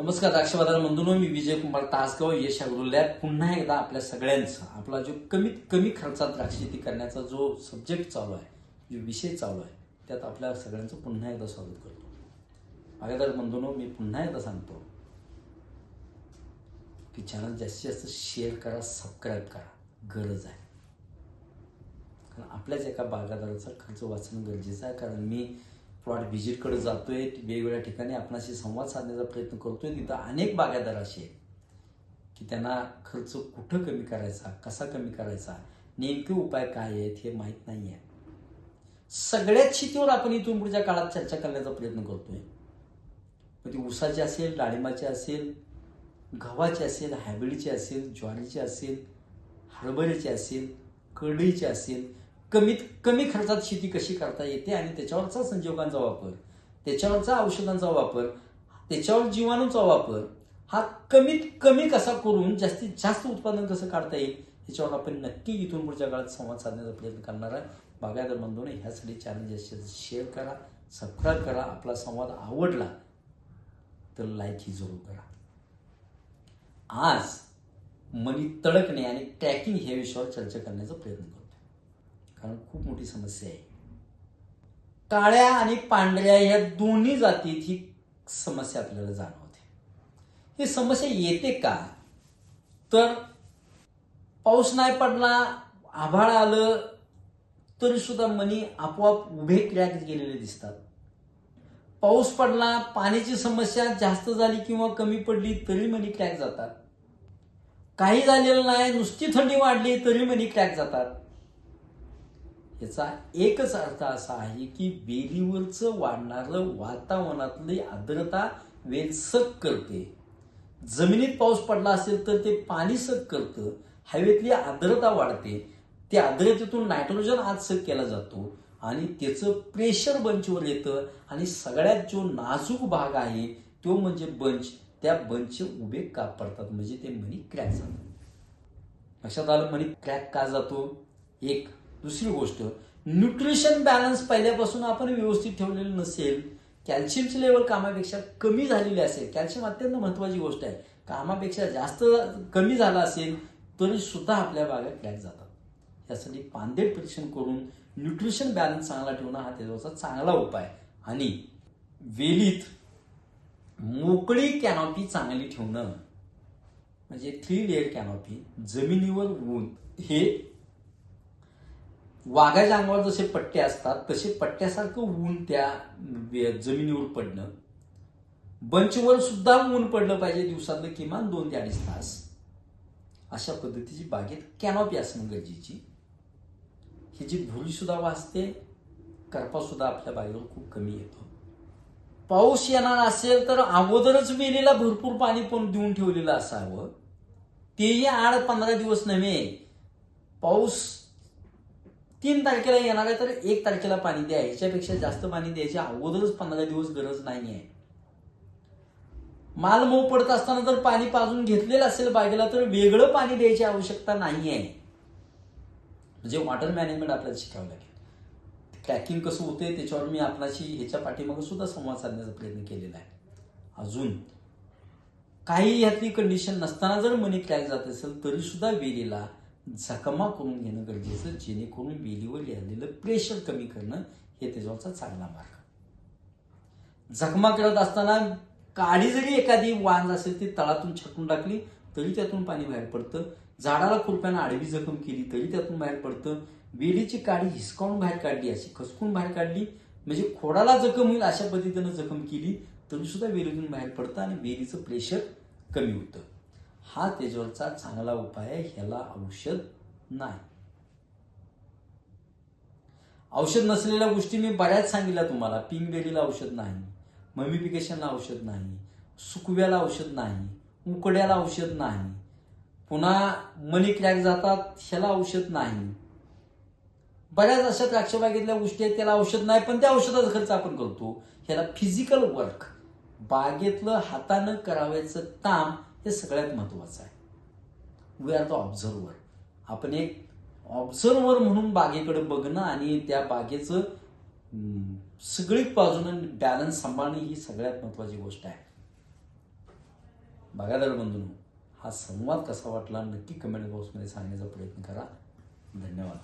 नमस्कार द्राक्ष बाजार मी विजय कुमार तासगाव यश अग्रोलॅब पुन्हा एकदा आपल्या सगळ्यांचा आपला जो कमीत कमी खर्चात द्राक्ष शेती करण्याचा जो सब्जेक्ट चालू आहे जो विषय चालू आहे त्यात आपल्या सगळ्यांचं पुन्हा एकदा स्वागत करतो. अगोदर बंधूंनो मी पुन्हा एकदा सांगतो की चॅनल जास्तीत जास्त शेअर करा सबस्क्राईब करा. गरज आहे. कारण आपल्याच एका बागादाराचा खर्च वाचणं गरजेचं आहे. कारण मी प्लॉट व्हिजिटकडे जातोय वेगवेगळ्या ठिकाणी आपणाशी संवाद साधण्याचा प्रयत्न करतोय. तिथं अनेक बागायदार असे आहेत की त्यांना खर्च कुठं कमी करायचा कसा कमी करायचा नेमके उपाय काय आहेत हे माहीत नाही आहे सगळ्याच शेतीवर आपण इथून पुढच्या काळात चर्चा करण्याचा प्रयत्न करतोय. मग ती ऊसाची असेल डाळिंबाची असेल गव्हाची असेल हायब्रिडची असेल ज्वारीची असेल हरभऱ्याची असेल करडईची असेल कमीत कमी खर्चात शेती कशी करता येते आणि त्याच्यावरचा संजीवकांचा वापर त्याच्यावरचा औषधांचा वापर त्याच्यावर जीवाणूचा वापर हा कमीत कमी कसा करून जास्तीत जास्त उत्पादन कसं काढता येईल याच्यावर आपण नक्की इथून पुढच्या काळात संवाद साधण्याचा प्रयत्न करणार आहे. बागायदार बंधूने ह्यासाठी चॅनल शेअर करा सबस्क्राईब करा आपला संवाद आवडला तर लाईक ही जरूर करा. आज मनी तडकणे आणि ट्रॅकिंग ह्या विषयावर चर्चा करण्याचा प्रयत्न करतो कारण खूप मोठी समस्या आहे. काळ्या आणि पांढऱ्या या दोन्ही जातीत ही समस्या आपल्याला जाणवते. ही समस्या येते का? तर पाऊस नाही पडला आभाळ आलं तरी सुद्धा मनी आपोआप उभे क्रॅक गेलेले दिसतात. पाऊस पडला पाण्याची समस्या जास्त झाली किंवा कमी पडली तरी मनी क्रॅक जातात. काही झालेलं नाही नुसती थंडी वाढली तरी मनी क्रॅक जातात. याचा एकच अर्थ असा आहे की वेलीवरचं वाढणारं वातावरणातली आर्द्रता वेल सक करते. जमिनीत पाऊस पडला असेल तर ते पाणी सक करतं. हवेतली आर्द्रता वाढते. त्या आर्द्रतेतून नायट्रोजन आज सक केला जातो आणि त्याचं प्रेशर बंचवर येतं आणि सगळ्यात जो नाजूक भाग आहे तो म्हणजे बंच त्या बंचचे उभे का पडतात म्हणजे ते मनी क्रॅक जातात लक्षात आलं मनी क्रॅक का जातो? एक दुसरी गोष्ट न्यूट्रिशन बॅलन्स पहिल्यापासून आपण व्यवस्थित ठेवलेलं नसेल कॅल्शियमची लेवल कामापेक्षा कमी झालेली असेल कॅल्शियम अत्यंत महत्वाची गोष्ट आहे. कामापेक्षा जास्त कमी झाला असेल तरी सुद्धा आपल्या बागा क्रॅक जातात यासाठी पांदेट परीक्षण करून न्यूट्रिशन बॅलन्स चांगला ठेवणं हा त्याचा चांगला उपाय. आणि वेलीत मोकळी कॅनॉपी चांगली ठेवणं म्हणजे थ्री लेअर कॅनॉपी जमिनीवर ऊन हे वाघाच्या अंगावर जसे पट्टे असतात तसे पट्ट्यासारखं ऊन त्या जमिनीवर पडणं. बंचवर सुद्धा ऊन पडलं पाहिजे दिवसातलं किमान दोन ते अडीच तास. अशा पद्धतीची बागेत कॅनॉपी असणं गरजेची. ह्याची धुळी सुद्धा वाचते करपा सुद्धा आपल्या बागेवर खूप कमी येतो. पाऊस येणार असेल तर अगोदरच वेलीला भरपूर पाणी पण देऊन ठेवलेलं असावं. तेही आठ पंधरा दिवस नव्हे पाऊस तीन तारखेला येणार आहे तर एक तारखेला पाणी द्या. ह्याच्यापेक्षा जास्त पाणी द्यायची अगोदरच पंधरा दिवस गरज नाही आहे माल मऊ पडत असताना जर पाणी पाजून घेतलेलं असेल बागेला तर वेगळं पाणी द्यायची आवश्यकता नाही आहे म्हणजे वॉटर मॅनेजमेंट आपल्याला शिकावं लागेल. पॅकिंग कसं होते त्याच्यावर मी आपणाशी ह्याच्या पाठीमागे सुद्धा संवाद साधण्याचा प्रयत्न केलेला आहे. अजून काही ह्यातली कंडिशन नसताना जर मनी क्रॅक जात असेल तरी सुद्धा वेलीला जखमा करून घेणं गरजेचं जेणेकरून वेलीवर आलेलं प्रेशर कमी करणं हे त्याच्यावरचा चांगला मार्ग. जखमा करत असताना काडी जरी एखादी वांज असेल ती तळातून छटून टाकली तरी त्यातून पाणी बाहेर पडतं. झाडाला खुरप्यानं आडवी जखम केली तरी त्यातून बाहेर पडतं. वेलीची काडी हिसकावून बाहेर काढली अशी खसकून बाहेर काढली. म्हणजे खोडाला जखम होईल अशा पद्धतीनं जखम केली तरी सुद्धा वेलीतून बाहेर पडतं आणि वेलीचं प्रेशर कमी होतं. हा त्याच्यावरचा चांगला उपाय आहे ह्याला औषध नाही. औषध नसलेल्या गोष्टी मी बऱ्याच सांगितल्या तुम्हाला. पिंगबेरीला औषध नाही ममिफिकेशनला औषध नाही सुकव्याला औषध नाही उकड्याला औषध नाही. पुन्हा मनी क्रॅक जातात ह्याला औषध नाही. बऱ्याच अशा द्राक्षबागेतल्या गोष्टी आहेत त्याला औषध नाही पण त्या औषधाचा खर्च आपण करतो. ह्याला फिजिकल वर्क बागेतलं हातानं करावायचं काम हे सगळ्यात महत्वाचं आहे. वी आर द ऑब्झर्वर आपण एक ऑब्झर्वर म्हणून बागेकडे बघणं आणि त्या बागेचं सगळी बाजूनं बॅलन्स सांभाळणं ही सगळ्यात महत्वाची गोष्ट आहे. बघादार बंधून हा संवाद कसा वाटला नक्की कमेंट बॉक्समध्ये सांगण्याचा प्रयत्न करा. धन्यवाद.